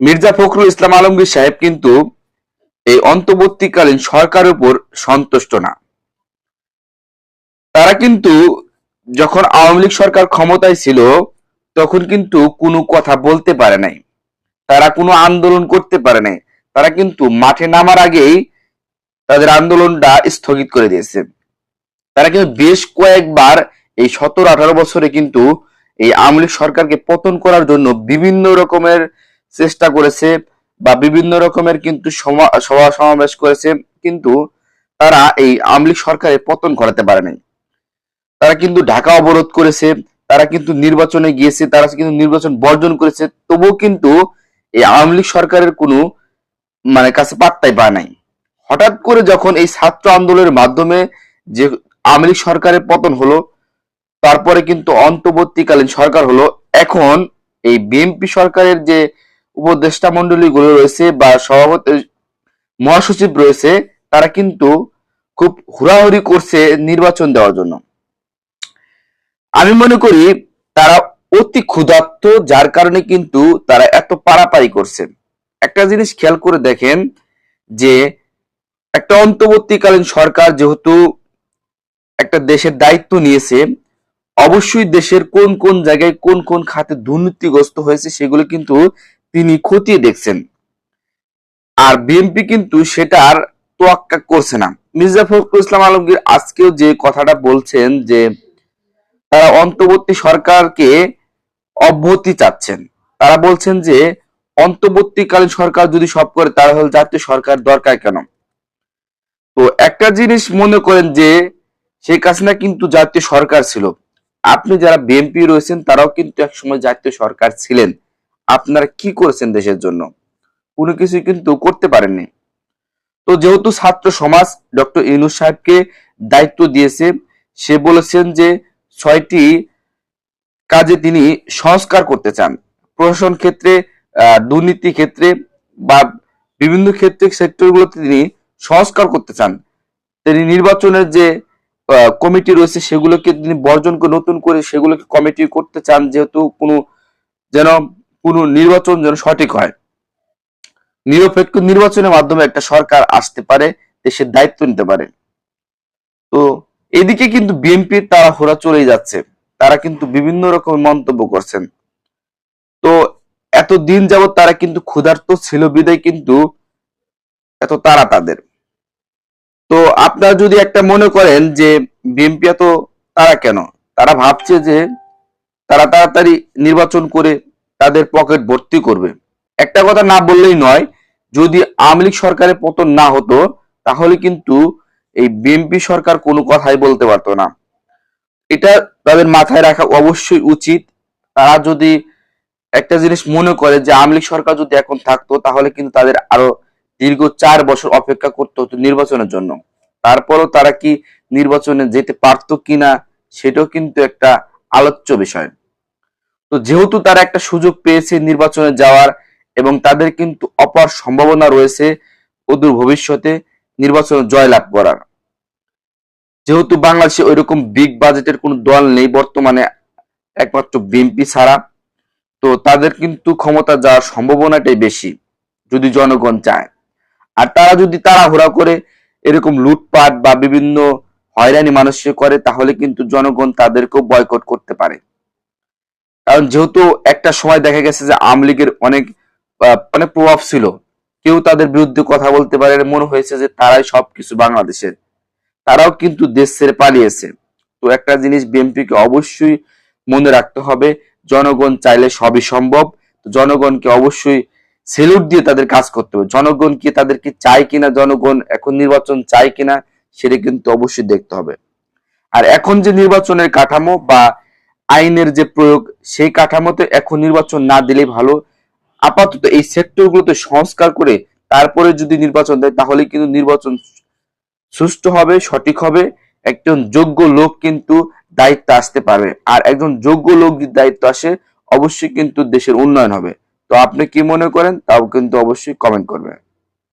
মির্জা ফখরুল ইসলাম আলমগীর সাহেব কিন্তু এই অন্তর্বর্তীকালীন সরকারের উপর সন্তুষ্ট না। তারা কিন্তু যখন আওয়ামী লীগ সরকার ক্ষমতায় ছিল, তখন কিন্তু কোনো কথা বলতে পারে নাই। তারা কোনো আন্দোলন করতে পারে নাই। তারা কিন্তু মাঠে নামার আগেই তাদের আন্দোলনটা স্থগিত করে দিয়েছে। তারা কিন্তু বেশ কয়েকবার এই সতেরো আঠারো বছরে কিন্তু এই আওয়ামী লীগ সরকারকে পতন করার জন্য বিভিন্ন রকমের চেষ্টা করেছে বা বিভিন্ন রকমের কিন্তু সভা সমাবেশ করেছে, কিন্তু তারা এই আওয়ামী লীগ সরকারের পতন করাতে পারে নাই তারা কিন্তু ঢাকা অবরোধ করেছে, তারা কিন্তু নির্বাচনে গিয়েছে, তারা কিন্তু নির্বাচন বর্জন করেছে, তবুও কিন্তু এই আওয়ামী লীগ সরকারের কোনো মানে কাছে পাত্তাই পায় নাই। হঠাৎ করে যখন এই ছাত্র আন্দোলনের মাধ্যমে যে আওয়ামী লীগ সরকারের পতন হলো, তারপরে কিন্তু অন্তর্বর্তীকালীন সরকার হলো, এখন এই বিএনপি সরকারের যে উপদেষ্টা মন্ডলী গুলো রয়েছে বা সভাপতি মহাসচিব রয়েছে, তারা কিন্তু খুব হুড়াহুড়ি করছে নির্বাচন দেওয়ার জন্য। আমি মনে করি তারা অতি ক্ষুধার্ত, যার কারণে কিন্তু তারা এত পারাপারি করছে। একটা জিনিস খেয়াল করে দেখেন যে একটা অন্তর্বর্তীকালীন সরকার যেহেতু একটা দেশের দায়িত্ব নিয়েছে, অবশ্যই দেশের কোন কোন জায়গায় কোন কোন খাতে দুর্নীতিগ্রস্ত হয়েছে সেগুলো কিন্তু তিনি খতিয়ে দেখছেন। আর বিএনপি কিন্তু সেটার তোয়াক্কা করছে না। মির্জা ফখরুল ইসলাম আলমগীর আজকেও যে কথাটা বলছেন যে তারা অন্তর্বর্তী সরকারকে অব্যাহতি চাচ্ছেন। তারা বলছেন যে অন্তর্বর্তীকালীন সরকার যদি সব করে, তাহলে জাতীয় সরকার দরকার কেন? তো একটা জিনিস মনে করেন যে শেখ হাসিনা কিন্তু জাতীয় সরকার ছিল। আপনি যারা বিএনপি রয়েছেন, তারাও কিন্তু একসময় জাতীয় সরকার ছিলেন। আপনারা কি করেছেন দেশের জন্য? কোনো কিছু কিন্তু করতে পারেননি। তো যেহেতু ছাত্র সমাজ, ডক্টর ইউনুস সাহেবকে দায়িত্ব দিয়েছে, সে বলেছেন যে ছয়টি কাজে তিনি সংস্কার করতে চান। প্রশাসন ক্ষেত্রে দুর্নীতি ক্ষেত্রে বা বিভিন্ন ক্ষেত্রে সেক্টরগুলোতে তিনি সংস্কার করতে চান। তিনি নির্বাচনের যে কমিটি রয়েছে সেগুলোকে তিনি বর্জন করে, নতুন করে সেগুলোকে কমিটি করতে চান, যেহেতু কোনো যেন কোনো নির্বাচন যেন সঠিক হয়। নিরপেক্ষ নির্বাচনের মাধ্যমে একটা সরকার আসতে পারে, দেশের দায়িত্ব নিতে পারে। তো এদিকে কিন্তু বিএনপি তারা হোরা চলেই যাচ্ছে। তারা কিন্তু বিভিন্ন রকম মন্তব্য করছেন। তো এত দিন যাবত তারা কিন্তু ক্ষুধার্ত ছিল বিদায় কিন্তু এত তারা তাদের। তো আপনারা যদি একটা মনে করেন যে বিএনপি এত তারা কেন? তারা ভাবছে যে তারা তাড়াতাড়ি নির্বাচন করে তাদের পকেট ভর্তি করবে। একটা কথা না বললেই নয়, যদি আওয়ামী লীগ সরকারের পতন না হতো, তাহলে কিন্তু এই বিএনপি সরকার কোনো কথাই বলতে পারতো না। এটা তাদের মাথায় রাখা অবশ্যই উচিত। তারা যদি একটা জিনিস মনে করে যে আওয়ামী লীগ সরকার যদি এখন থাকতো, তাহলে কিন্তু তাদের আরও দীর্ঘ চার বছর অপেক্ষা করতে হতো নির্বাচনের জন্য। তারপরও তারা কি নির্বাচনে যেতে পারতো কিনা, সেটাও কিন্তু একটা আলোচ্য বিষয়। তো যেহেতু তারা একটা সুযোগ পেয়েছে নির্বাচনে যাওয়ার এবং তাদের কিন্তু অপার সম্ভাবনা রয়েছে অদূর ভবিষ্যতে নির্বাচনে জয়লাভ করার। যেহেতু বাংলাদেশে ওইরকম বিগ বাজেটের কোনো দল নেই বর্তমানে, একমাত্র বিএনপি ছাড়া, তো তাদের কিন্তু ক্ষমতা যাওয়ার সম্ভাবনাটাই বেশি যদি জনগণ চায়। আর তারা যদি তাড়াহুড়া করে এরকম লুটপাট বা বিভিন্ন হয়রানি মানুষকে করে, তাহলে কিন্তু জনগণ তাদেরকেও বয়কট করতে পারে। কারণ যেহেতু একটা সময় দেখা গেছে যে আওয়ামী লীগের অনেক অনেক প্রভাব ছিল, কেউ তাদের বিরুদ্ধে কথা বলতে পারে মনে হয়েছে যে তারাই সবকিছু বাংলাদেশের। তারাও কিন্তু দেশ ছেড়ে পালিয়েছে। তো একটা জিনিস বিএনপিকে অবশ্যই মনে রাখতে হবে, জনগণ চাইলে সবই সম্ভব, তো জনগণকে অবশ্যই সেলুট দিয়ে তাদের কাজ করতে হবে। জনগণ কি তাদেরকে চায় কিনা, জনগণ এখন নির্বাচন চায় কিনা, সেটা কিন্তু অবশ্যই দেখতে হবে। আর এখন যে নির্বাচনের কাঠামো বা আইনের যে প্রয়োগ, সেই কাঠামোতে এখন নির্বাচন না দিলেই ভালো। আপাতত এই সেক্টরগুলোতে সংস্কার করে তারপরে যদি নির্বাচন দেয়, তাহলে কিন্তু নির্বাচন সুষ্ঠু হবে, সঠিক হবে। একজন যোগ্য লোক কিন্তু দায়িত্ব আসতে পারবে। আর একজন যোগ্য লোক যদি দায়িত্ব আসে, অবশ্যই কিন্তু দেশের উন্নয়ন হবে। তো আপনি কি মনে করেন, তাও কিন্তু অবশ্যই কমেন্ট করবেন